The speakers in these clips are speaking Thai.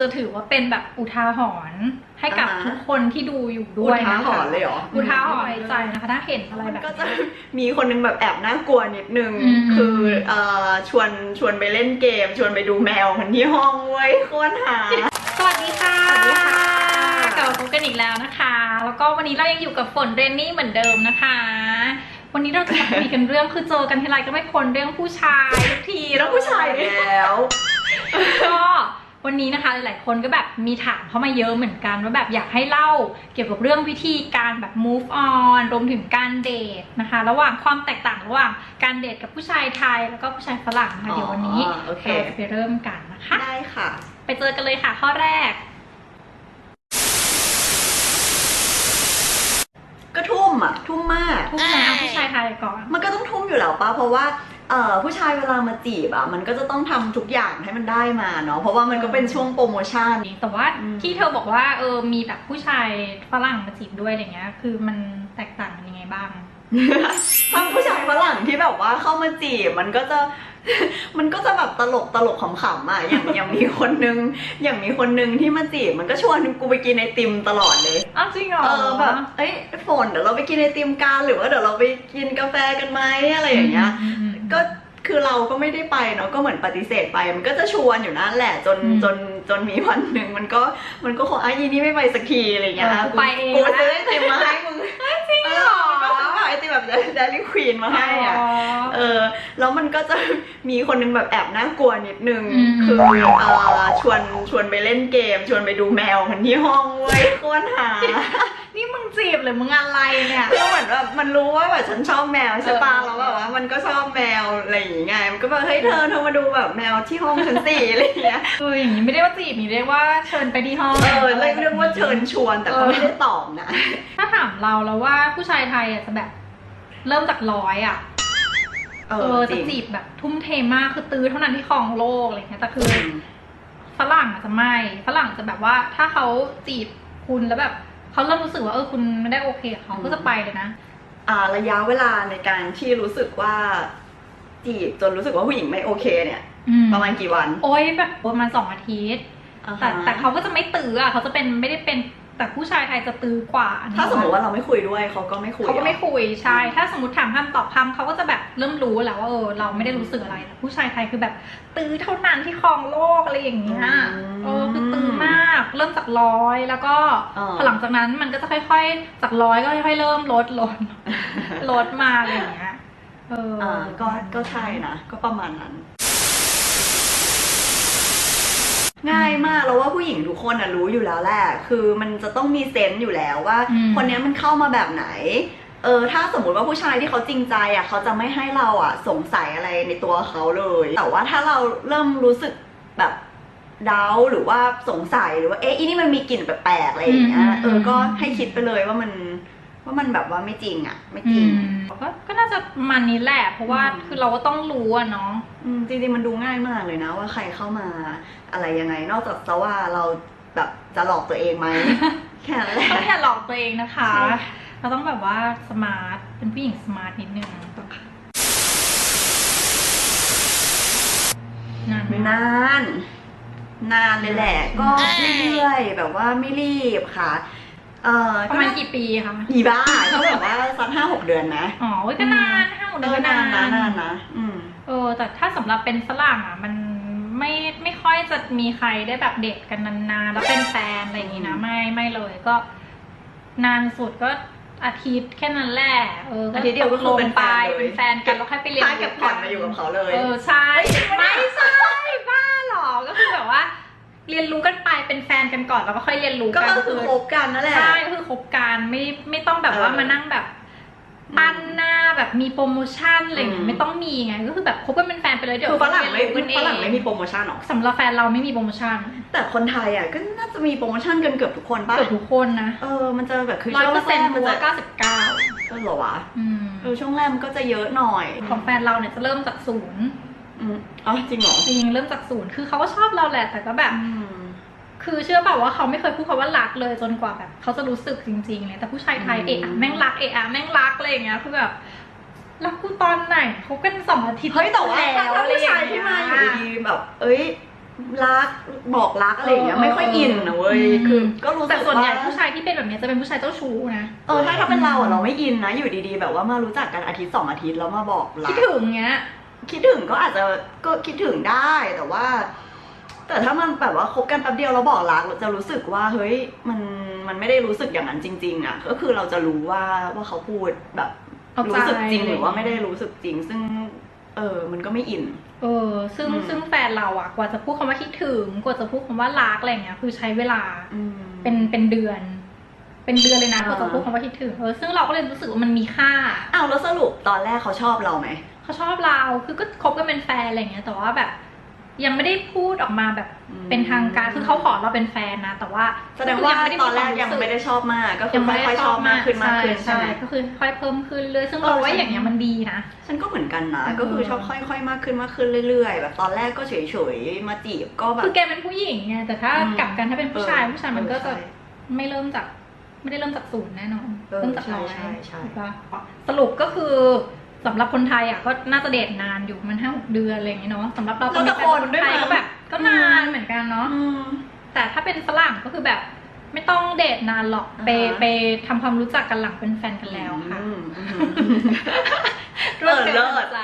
จะถือว่าเป็นแบบอุทาหรณ์ให้กับอ่าฮะทุกคนที่ดูอยู่อุด้วยทานะหคะรณ์เลยเหรออุทาหรณ์ใจนะคะถ้าเห็นอะไรมันแบบก็จะนี้มีคนนึงแบบแอบน่ากลัวนิดนึงอืมคือเอ่อชวนชวนไปเล่นเกม ชวนไปดูแมวมันที่ห้องเว้ยโควรหา สวัสดีค่ะสวัสดีค่ะกลับมาพบกันอีกแล้วนะคะ แล้วก็วันนี้เรายังอยู่กับฝนเรนนี่เหมือนเดิมนะคะวันนี้เราจะมาคุยกันเรื่องคือเจอกันทีไรก็ไม่พ้นเรื่องผู้ชายทุกทีแล้วผู้ชายอีกแล้วก็ วันนี้นะคะหลายๆคนก็แบบมีถามเข้ามาเยอะเหมือนกันว่าแบบอยากให้เล่าเกี่ยวกับเรื่องวิธีการแบบ move on รวมถึงการเดทนะคะ ระหว่างความแตกต่างระหว่างการเดทกับผู้ชายไทยแล้วก็ผู้ชายฝรั่งนะคะเดี๋ยววันนี้อ๋อโอเคเราจะไปเริ่มกันนะคะ ได้ค่ะ ไปเจอกันเลยค่ะข้อแรก ก็ทุ่มอะ ทุ่มมากผู้ชายเอาผู้ชายไทยก่อน มันก็ต้องทุ่มอยู่แล้วปะเพราะว่าเอ่อผู้ชายเวลามาจีบอะมันก็จะต้องทำทุกอย่างให้มันได้มาเนาะเพราะว่ามันก็เป็นช่วงโปรโมชั่นแต่ว่าอืมที่เธอบอกว่าเออมีแบบผู้ชายฝรั่งมาจีบด้วยอะไรเงี้ย คือมันแตกต่างกันยังไงบ้างถ้าผู้ชายฝรั่งที่แบบว่าเข้ามาจีบมันก็จะมันก็จะแบบตลกตลกขำๆอะอย่างอย่างมีคนนึง อย่างมีคนนึงที่มาจีบมันก็ชวนกูไปกินไอติมตลอดเลยอ้าวจริงเหรอเออแบบเอ้ยฝนเดี๋ยวเราไปกินไอติมกันหรือว่าเดี๋ยวเราไปกินกาแฟกันไหมอะไรอย่างเงี้ยอืมอืมอืม ก็คือเราก็ไม่ได้ไปเนาะก็เหมือนปฏิเสธไป มันก็จะชวนอยู่นั่นแหละจนอืมจนจนมีวันหนึ่งมันก็มันก็คงอะยีนี่ไม่ไปสักทีอะไรอย่างเงี้ยเออกูไปเองกูนะซื้อไอติมมาให้มึงจริงเหรอมันก็ซื้อแบบไอติมแบบเดลิควีนมาให้อะอ๋อเออแล้วมันก็จะมีคนนึงแบบแอบน่ากลัวนิดนึงอืมคือเออชวนชวนไปเล่นเกม ชวนไปดูแมวมันที่ห้องเว้ยโควรหา นี่มึงจีบหรือมึงอะไรเนี่ยคือเหมือนแบบมันรู้ว่าแบบฉันชอบแมวใช่ปะเออแล้วแบบว่ามันก็ชอบแมวอะไรอย่างเงี้ยมันก็แบบเฮ้ยเธอเธอมาดูแบบแมวที่ห้องฉันสิอะไรอย่างเงี้ยเอออย่างนี้ไม่ได้ว่าจีบนี่เรียกว่าเชิญไปที่ห้องเออเรียกเรียกว่าเชิญชวนแต่เขาไม่ได้ตอบนะ ถ้าถามเราแล้วว่าผู้ชายไทยอะจะแบบเริ่มจากร้อยอะเอเอออจจะริงจีบแบบทุ่มเทมากคือตื้อเท่านั้นที่ครองโลกอะไรเงี้ยแต่คืออืมฝรั่งอาจจะไม่ฝรั่งจะแบบว่าถ้าเขาจีบคุณแล้วแบบ เขาเริ่มรู้สึกว่าเออคุณไม่ได้โอเคกับเขาก็จะไปเลยนะอ่าระยะเวลาในการที่รู้สึกว่าจีบจนรู้สึกว่าผู้หญิงไม่โอเคเนี่ยอืมประมาณกี่วัน โอ้ยแบบประมาณสองอาทิตย์แต่แต่เขาก็จะไม่ตื้ออะเขาจะเป็นไม่ได้เป็น แต่ผู้ชายไทยจะตื้อกว่าอันนี้ถ้าสมมติว่าเราไม่คุยด้วยเขาก็ไม่คุยเขาก็ไม่หรอคุยใช่ ถ้าสมมติถามคำตอบคำเขาก็จะแบบเริ่มรู้แล้วว่าเออเราไม่ได้รู้สึกอะไรแต่ผู้ชายไทยคือแบบตื้อเท่านั้นที่ครองโลกอะไรอย่างเงี้ยเออคือตื้อมาก เริ่มจากร้อยแล้วก็พอหลังจากนั้นมันก็จะค่อยๆ จากร้อยก็ค่อยๆเริ่มลดลดลดมาอะไรอย่างเงี้ยเอออ่าก็ก็ใช่นะก็ประมาณนั้น ง่ายมากแล้วว่าผู้หญิงทุกคนอะรู้อยู่แล้วแหละคือมันจะต้องมีเซนส์อยู่แล้วว่าอืมคนเนี้ยมันเข้ามาแบบไหนเออถ้าสมมุติว่าผู้ชายที่เขาจริงใจอะเขาจะไม่ให้เราอะ สงสัยอะไรในตัวเขาเลย แต่ว่าถ้าเราเริ่มรู้สึกแบบเดาหรือว่าสงสัยหรือว่าเอ๊ะอีนี่มันมีกลิ่นแปลกๆอะไรอย่างเงี้ยเออก็ให้คิดไปเลยว่ามัน ว่ามันแบบว่าไม่จริงอะ ไม่จอืริงมก็ก็น่าจะมันนี้แหละเพราะว่าอืมคือเราก็ต้องรู้อะเนาะอืมจริงๆมันดูง่ายมากเลยนะ ว่าใครเข้ามาอะไรยังไง นอกจากจะว่าเราแบบจะหลอกตัวเองไหมแค่นั้นแหละต้องอย่าหลอกตัวเองนะคะใช่เราต้องแบบว่าสมาร์ทเป็นผู้หญิงสมาร์ทนิดนึงนานไหมนาน นานเลยแหละ ก็เรื่อยๆแบบว่าไม่รีบค่ะ เออประมาณกี่ปีคะอีบ้าก็แบบว่าสักห้าหกเดือนนะอ๋อเว้ยก็นานห้าหกเอเดืออนนานนะนานนนะอืมเออแต่ถ้าสำหรับเป็นฝรั่งอะมันไม่ไม่ค่อยจะมีใครได้แบบเดทกันนานๆแล้วเป็นแฟนอะไรอย่างงี้นะไม่ไม่เลยก็ นานสุดก็อาทิตย์แค่นั้นแหละเอออาทิตย์เดียวก็คือเป็นแฟนเลยเป็นแฟนกันแล้วค่อยไปเรียนถ้าเก็บผ่อนมาอยู่กับเขาเลย เออใช่ไม่ใช่บ้าหรอก็คือแบบว่า เรียนรู้กันไปเป็นแฟนกันก่อนแล้วก็ค่อยเรียนรู้ก็กันคือคบกันนั่นแหละใช่ก็คือคบกันไม่ไม่ต้องแบบว่าเออมานั่งแบบปั้นหน้าแบบมีโปรโมชั่นอะไรอย่างอืเงี้มยไม่ต้องมีไงก็คือแบบคบกันเป็นแฟนไปเลยเดี๋ยวคือฝรั่งไม่เรียนรู้กันเอฝรั่งไม่มีโปรโมชั่นหรอกสำหรับแฟนเราไม่มีโปรโมชั่น แต่คนไทยอะก็น่าจะมีโปรโมชั่นกันเกือบทุกคนป่ะเกือบทุกคนนะเออมันจะแบบคือร้อยช่วงเปอร์เซ็นต์แรกๆมัมันนจะจะเก้าสิบเก้าเออเหรอวะอืมเออช่วงแรกมันก็จะเยอะหน่อย ของแฟนเราเนี่ยจะเริ่มจากศูนย์อืมอ๋อจริงเหรอจริงเริ่มจากศูนย์คือเขาก็ชอบเราแหละแต่ก็แบบอืม คือเชื่อเปล่าว่าเขาไม่เคยพูดคำว่ารักเลยจนกว่าแบบเขาจะรู้สึกจริงๆเลยแต่ผู้ชายไทยอืมเอะอะแม่งรักเอะอะแม่งรักอะไรอย่างเงี้ยคือแบบรักกูตอนไหนเขากันสองอาทิตย์เฮ้ยแต่ว่าแล้วถ้าผู้ชายที่มาอยู่ะไรดีๆแบบ เอ้ยรักบอกรักอะไรอย่างเงี้ยเออไม่ค่อยอินนะเว้ยอืมคือ ก็รู้สึแต่กส่วนใหญ่ว่าผู้ชายที่เป็นแบบนี้จะเป็นผู้ชายเจ้าชู้นะเออถ้าถ้าเป็นเราอะเราไม่อินนะอยู่ดีๆ แบบว่ามารู้จักกันอาทิตย์สองอาทิตย์แล้วมาบอกรัคิดกถึงเงี้ยคิดถึงก็อาจจะก็คิดถึงได้แต่ว่า แต่ถ้ามันแบบว่าคบกันแป๊บเดียวแล้วบอกรักเราจะรู้สึกว่าเฮ้ยมันมันไม่ได้รู้สึกอย่างนั้นจริง ๆ อะ ก็คือเราจะรู้ว่าว่าเขาพูดแบบเอาใจ รู้สึกจริงหรือว่าไม่ได้รู้สึกจริง ซึ่ง เออมันก็ไม่อิน เออซึ่งอืม ซึ่งแฟนเราอะกว่าจะพูดคำว่าคิดถึง กว่าจะพูดคำว่ารักอะไรเงี้ยคือใช้เวลา อืม เป็นเป็นเดือน เป็นเดือนเลยนะอ่า กว่าจะพูดคำว่าคิดถึงเออซึ่งเราก็เลยรู้สึกว่ามันมีค่าอ้าวแล้วสรุปตอนแรกเขาชอบเราไหม เขาชอบเราคือก็คบกันเป็นแฟนอะไรเงี้ยแต่ว่าแบบ ยังไม่ได้พูดออกมาแบบอืมเป็นทางการคือเขาขอเราเป็นแฟนนะ แต่ว่าแสดงว่ายัไม่ได้ตอนแรกควายังสึไม่ได้ชอบมาก ก็คืยัองไม่ได้ค่อยๆชอบมากขึ้นมากขึ้นใช่ไหมก็คือค่อยเพิ่มขึ้นเลยซึ่งเออเราว่าใช่อย่างเงี้ยมันดีนะฉันก็เหมือนกันนะเออก็คือชอบค่อยๆมากขึ้นมากขึ้นเรื่อยๆ แบบตอนแรกก็เฉยๆมาจีบก็แบบคือแกเป็นผู้หญิงไงแต่ถ้าอืมกลับกันถ้าเป็นผู้ชายเออผู้ชายมันก็จะเออใช่ไม่เริ่มจากไม่ได้เริ่มจากศูนย์แน่นอนเออเริ่มจากใช่ร้อยใช่ใช่ถูกปะสรุปก็คือ สำหรับคนไทยอะก็น่าจะเดทนานอยู่มันห้าหกเดือนอะไรอย่างเงี้ยเนาะสำหรับเราแล้วแต่เป็คนคนด้วยไทยมั้งก็แบบ ก็นานเหมือนกันเนาะ อืม แต่ถ้าเป็นฝรั่งก็คือแบบ ไม่ต้องเดทนานหรอก ไปอ่าฮะ ไปทำความรู้จักกันหลังเป็นแฟนกันแล้วค่ะอืมอืมรวดเร็วเออเลิทัศนใจ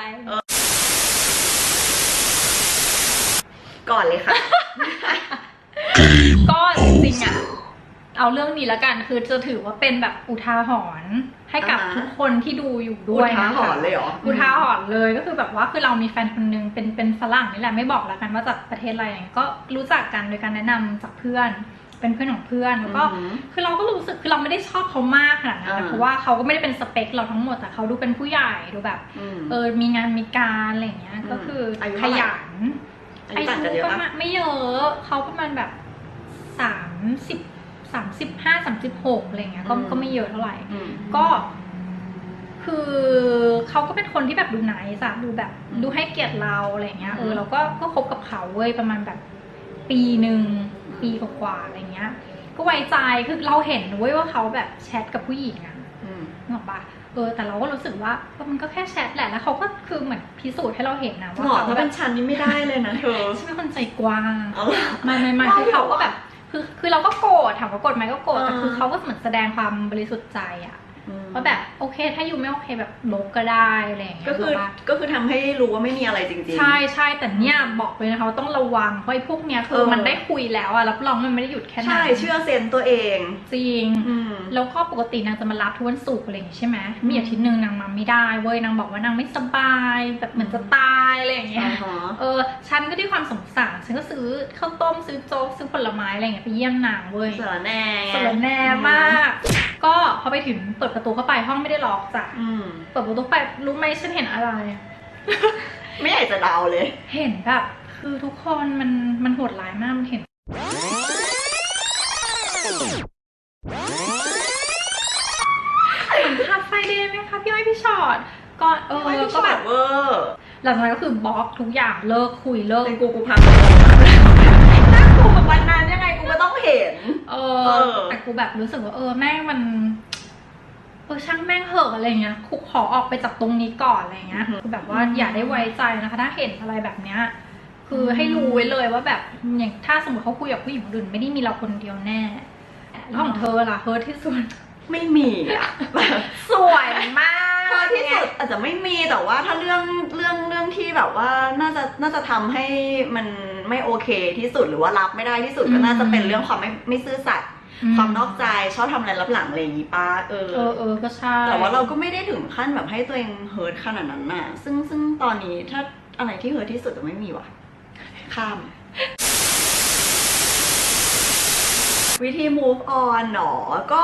ก่อนเลยค่ะ ก็จริงๆอะ เอาเรื่องนี้แล้วกันคือจะถือว่าเป็นแบบอุทาหรณ์ให้กับอ่าฮะ ทุกคนที่ดูอยู่ด้วยอุทานะคะหรณ์เลยเหรออุทาหรณ์เลยก็คือแบบว่าคือเรามีแฟนคนนึงเป็นเป็นฝรั่งนี่แหละไม่บอกแล้วกันว่าจากประเทศอะไรอย่างเงี้ยก็รู้จักกันโดยการแนะนำจากเพื่อน เป็นเพื่อนของเพื่อนแล้วก็ อืมคือเราก็รู้สึกคือเราไม่ได้ชอบเขามากขนาดนั้นนะอ่า เพราะว่าเขาก็ไม่ได้เป็นสเปคเราทั้งหมดแต่เขาดูเป็นผู้ใหญ่ดูแบบม เออมีงานมีการอะไรอย่างเงี้ยก็คืออายุขเท่าไหร่ ยันอายุต่างกันเยอะประปะมาณไม่เยอะเขาประมาณแบบสามสิบ สามสิบห้าสามสิบหกอะไรเงี้ยก็อืมก็ไม่เยอะเท่าไหร่อืมก็ คือเขาก็เป็นคนที่แบบดูไหนสะดูแบบอืมดูให้เกียรติเราอะไรเงี้ยอืมเออเราก็ก็คบกับเขาเว้ยประมาณแบบ ปีหนึ่งอืมปีกว่าๆอะไรเงี้ย ก็ไว้ใจคือเราเห็นเว้ยว่าเขาแบบแชทกับผู้หญิงอะอืมนึกออกปะเออแต่เราก็รู้สึกว่าเออมันก็แค่แชทแหละแล้วเขาก็คือเหมือนพิสูจน์ให้เราเห็นนะว่าหรอเขาถ้าแบเป็บนฉันนี่ไม่ได้เลยนะเธอฉันเป็นคนใจกว้างเอาไม่ไม่ไม่ว้าวคือเขาเหรก็อแบบ คือคือเราก็โกรธถามว่าโกรธไหมก็โกรธแต่คือเขาก็เหมือนแสดงความบริสุทธิ์ใจอะ ว่าแบบโอเค ถ้าอยู่ไม่โอเคแบบลบก็ได้อะไรอย่างเงี้ยก็คือรู้ปะก็คือทำให้รู้ว่าไม่มีอะไรจริงๆ ใช่ใช่แต่เนี่ยบอกเลยนะคะว่าต้องระวังเพราะไอ้พวกเนี้ยคือเออมันได้คุยแล้วอะรับรองมันไม่ได้หยุดแค่นั้นใช่เชื่อเซนตัวเองจริงอืมแล้วก็ปกตินางจะมารับทุกวันศุกร์อะไรอย่างงี้ใช่ไหมอืมมีอาทิตย์หนึ่งนางมาไม่ได้เว้ยนางบอกว่านางไม่สบายแบบเหมือนจะตายอะไรอย่างเงี้ยอ่าฮะเออฉันก็ด้วยความสงสารฉันก็ซื้อข้าวต้มซื้อโจ๊กซื้อผลไม้อะไรอย่างเงี้ยไปเยี่ยมนางเว้ยสารแหน่สารแหน่มาก ก็พอไปถึงเปิดประตูเข้าไปห้องไม่ได้ล็อกจ้ะอืมเปิดประตูเข้าไปรู้ไหมฉันเห็นอะไร ไม่อยากจะเดาเลย เห็นแบบคือทุกคนมันมันโหดร้ายมากมันเห็น เหมือนคาไฟเดย์ไหมคะพี่อ้อยพี่ชอตก็เออไม่ก็ก็แบแบบบเวอร์หลังจากนั้นก็คือบล็อกทุกอย่างเลิกคุยเลิก เป็นกูกูพังเลยน่า กลัวกับวันนั้นยังไงกูก็ต้องเห็น เอเออ อ แต่กูแบบรู้สึกว่าเออแม่งมัน เออช่างแม่งเหอะอะไรเงี้ยคุกขอออกไปจากตรงนี้ก่อนอะไรเงี้ยคือแบบว่าอย่าได้ไว้ใจนะคะ ถ้าเห็นอะไรแบบเนี้ย คือให้รู้ไว้เลยว่าแบบอย่างถ้าสมมติเขาคุยกับผู้หญิงคนอื่นไม่ได้มีเราคนเดียวแน่แล้วของเธอล่ะเฮิร์ทที่สุด ไม่มีอะแบบสวยมากพอที่สุดอาจจะไม่มีแต่ว่าถ้าเรื่องเรื่องเรื่องที่แบบว่าน่าจะน่าจะทำให้มัน ไม่โอเคที่สุดหรือว่ารับไม่ได้ที่สุดก็น่าจะเป็นเรื่องความไม่ไม่ซื่อสัตย์ความนอกใจชอบทำอะไรรับหลังอะไรอย่างงี้ป้าเออเออเออก็ใช่แต่ว่าเราก็ไม่ได้ถึงขั้นแบบให้ตัวเองเฮิร์ตขนาดนั้นน่ะ ซึ่งซึ่งตอนนี้ถ้าอะไรที่เฮิร์ตที่สุดจะไม่มีว่ะข้าม วิธี move on หนอก็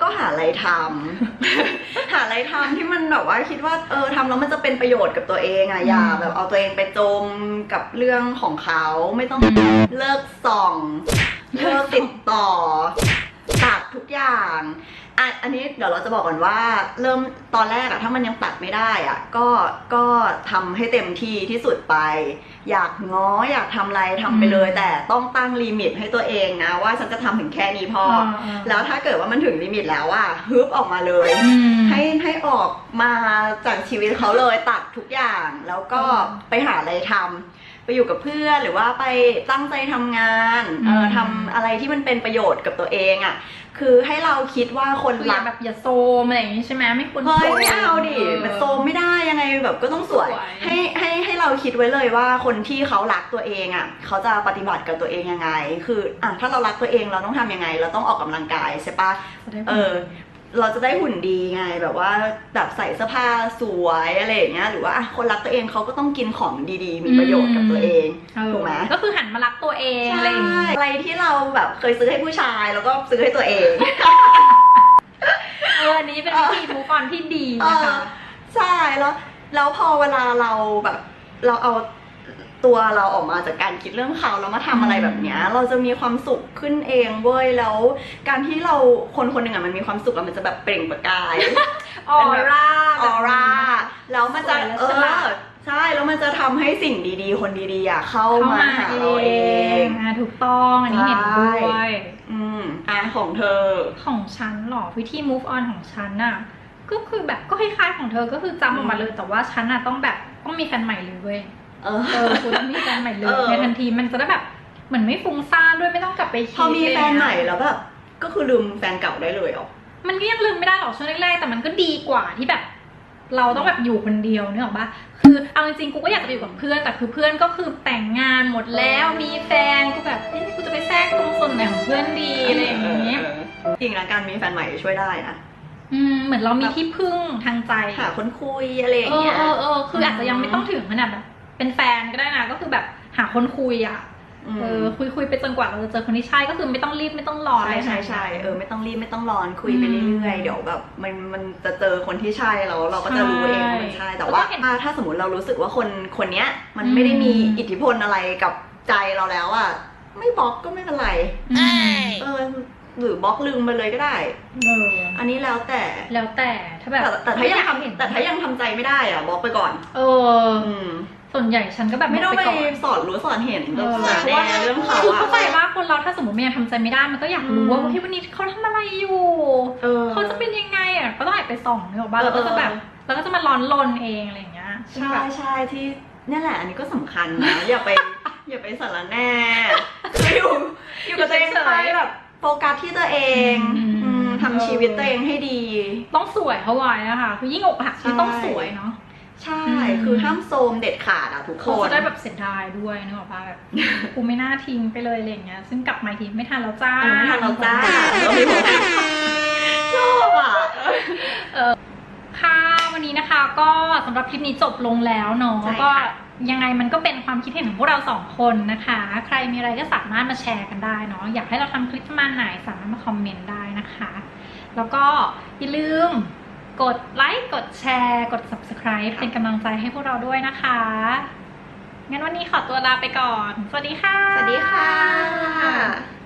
ก็หาอะไรทำ หาอะไรทำที่มันแบบว่าคิดว่าเออทำแล้วมันจะเป็นประโยชน์กับตัวเองอะอย่าแบบเอาตัวเองไปจมกับเรื่องของเขาไม่ต้องอืมเลิกส่อง เลิกติดต่อตัดทุกอย่า งอะอันนี้เดี๋ยวเราจะบอกก่อนว่าเริ่มตอนแรกอะถ้ามันยังตัดไม่ได้อะก็ก็ทำให้เต็มที่ที่สุดไป อยากง้ออยากทำอะไรทำไปเลยอืมแต่ต้องตั้งลิมิตให้ตัวเองนะ ว่าฉันจะทำถึงแค่นี้พอออ่าๆแล้วถ้าเกิดว่ามันถึงลิมิตแล้วอะฮึบออกมาเลยอืมให้ให้ออกมาจากชีวิตเขาเลยตัดทุกอย่าง แล้วก็อืมไปหาอะไรทำไป อยู่กับเพื่อนหรือว่าไปตั้งใจทำงานเอออืมทำอะไรที่มันเป็นประโยชน์กับตัวเองอะ่ะคือให้เราคิดว่าคนคืออรัย่ากแบบอย่าโซมอะไรอย่างงี้ใช่ไหมไม่ควรเฮ้ยโซมไม่เอาดิออมันโซมไม่ได้ยังไงแบบก็ต้องสวยสวย ให้ให้ให้เราคิดไว้เลยว่าคนที่เขารักตัวเองอะ่ะเขาจะปฏิบัติกับตัวเองยังไง คืออะถ้าเรารักตัวเองเราต้องทำยังไง เราต้องออกกำลังกายใช่ปะจะได้เออ เราจะได้หุ่นดีไง แบบว่าแบบใส่เสื้อผ้าสวยอะไรอย่างเงี้ยหรือว่าอะคนรักตัวเองเขาก็ต้องกินของดีๆ มีประโยชน์กับตัวเองเออถูกไหมก็คือหันมารักตัวเองอะไรอย่างงี้อะไรที่เราแบบเคยซื้อให้ผู้ชายแล้วก็ซื้อให้ตัวเองเอออันนี้เป็นวิธีมูฟออนที่ดีนะคะใช่แล้วแล้วพอเวลาเราแบบเราเอา ตัวเราออกมาจากการคิดเรื่องเขาแล้วมาทำอะไรแบบเนี้ย เราจะมีความสุขขึ้นเองเว้ยแล้ว การที่เราคนคนหนึ่งอะมันมีความสุขอะมันจะแบบเปล่งประกายออร่าออร่าแล้วมันจะสวยและเอฉลาอดใช่แล้วมันจะทำให้สิ่งดีๆ คนดีๆอะเข้าเข้ามามาหาเอเราเองงอะถูกต้องอันนี้เห็นด้วยอืมอะของเธอของฉันเหรอวิธี move on ของฉันน่ะก็คือแบบก็คล้ายๆของเธอก็คือจำออกมาเลยแต่ว่าฉันน่ะต้องแบบต้องมีแฟนใหม่เลยเว้ย เออเออกูต้องมีแฟนใหม่เลเอยอในทันทีมันจะได้แบบเหมือนไม่ฟุ้งซ่านด้วยไม่ต้องกลับไปคิดพอมีแฟนใหม่เลยอะแล้วแบบก็คือลืมแฟนเก่าได้เลยเหรอมันก็ยังลืมไม่ได้หรอกช่วงแรกๆแต่มันก็ดีกว่าที่แบบ เราต้องแบบอยู่คนเดียวนึกออกปะคือเอาจริงๆกูก็อยากจะไปอยู่กับเพื่อน แต่คือเพื่อนก็คือแต่งงานหมดแล้วมีแฟนกูแบบเอ๊ะกูจะไปแทรกตรงส่วนไหนของเพื่อนดีอะไรอย่างเงี้ยจริงนะการมีแฟนใหม่ช่วยได้นะอืมเหมือนเรามีที่พึ่งทางใจหาคนคุยอะไรอย่างเออเงี้ยเออเออคืออาจจะยังไม่ต้องถึงขนาดแบบ เป็นแฟนก็ได้นะก็คือแบบหาคนคุยอะมเออคุยคุยไปจนกว่าเราจะเจอคนที่ใช่ก็คือไม่ต้องรีบไม่ต้องรอใช่อะไรใช่ใช่เออไม่ต้องรีบไม่ต้องร้อนคุยไปเรื่อยๆเดี๋ยวแบบมันมันจะเจอคนที่ใช่แล้วเราก็จะรู้เองว่ามันใช่แต่ว่าถ้าถ้าสมมติเรารู้สึกว่าคนคนเนี้ยมันไม่ได้มีอิทธิพลอะไรกับใจเราแล้วอะไม่บล็อกก็ไม่เป็นไรอืมเออหรือบล็อกลืมไปเลยก็ได้เอออันนี้แล้วแต่แล้วแต่ถ้าแบบแต่แต่ถ้ายังไม่อทำเห็นแต่ถ้ายังทำใจไม่ได้อะบล็อกไปก่อน เอออืม ส่วนใหญ่ฉันก็แบบไม่ต้องไปบกก่นสอนรู้สอนเห็นเออสอนแน่เรื่องเขาคืออะเข้าใจว่าคนเราถ้าสมมติมันยังทำใจไม่ได้มันก็อยากรู้ว่าอืมเฮ้ยวันนี้เขาทำอะไรอยู่เออเขาจะเป็นยังไงอะก็ต้องแอบไปส่องนึกออกปะเออแล้วก็จะแบบเออแล้วก็จะมาร้อนรนเองอะไรอย่างเงี้ยใช่แบบใช่ที่นี่แหละอันนี้ก็สำคัญนะอย่าไปอย่าไปสารแหน่คืออยู่อยู่กับตัวเองไปแบบโฟกัสที่ตัวเองอืมทำชีวิตตัวเองให้ดี ต้องสวยเขาไว้อะค่ะคือยิ่งอกหักที่ใช่ต้องสวยเนาะ ใช่อืมคือห้ามโซมเด็ดขาดอะทุกคเขานจะได้แบบเสียดายด้วยนึกออกปะแบบกูไม่น่าทิ้งไปเลยอะไรอย่างเงี้ย ซึ่งกลับมาอีกทีไม่ทันแล้วจ้าเออไม่ทันเราจ้าแล้วมีหัวชอบอะค่ะวันนี้นะคะ ก็สำหรับคลิปนี้จบลงแล้วเนาะใช่ค่ะก็ยังไงมันก็เป็นความคิดเห็นของพวกเราสองคนนะคะ ใครมีอะไรก็สามารถมาแชร์กันได้เนาะอยากให้เราทำคลิปประมาณไหนสามารถมาคอมเมนต์ได้นะคะ แล้วก็อย่าลืม กดไลค์ กดแชร์ กด subscribe เป็นกำลังใจให้พวกเราด้วยนะคะ งั้นวันนี้ขอตัวลาไปก่อน สวัสดีค่ะ สวัสดีค่ะ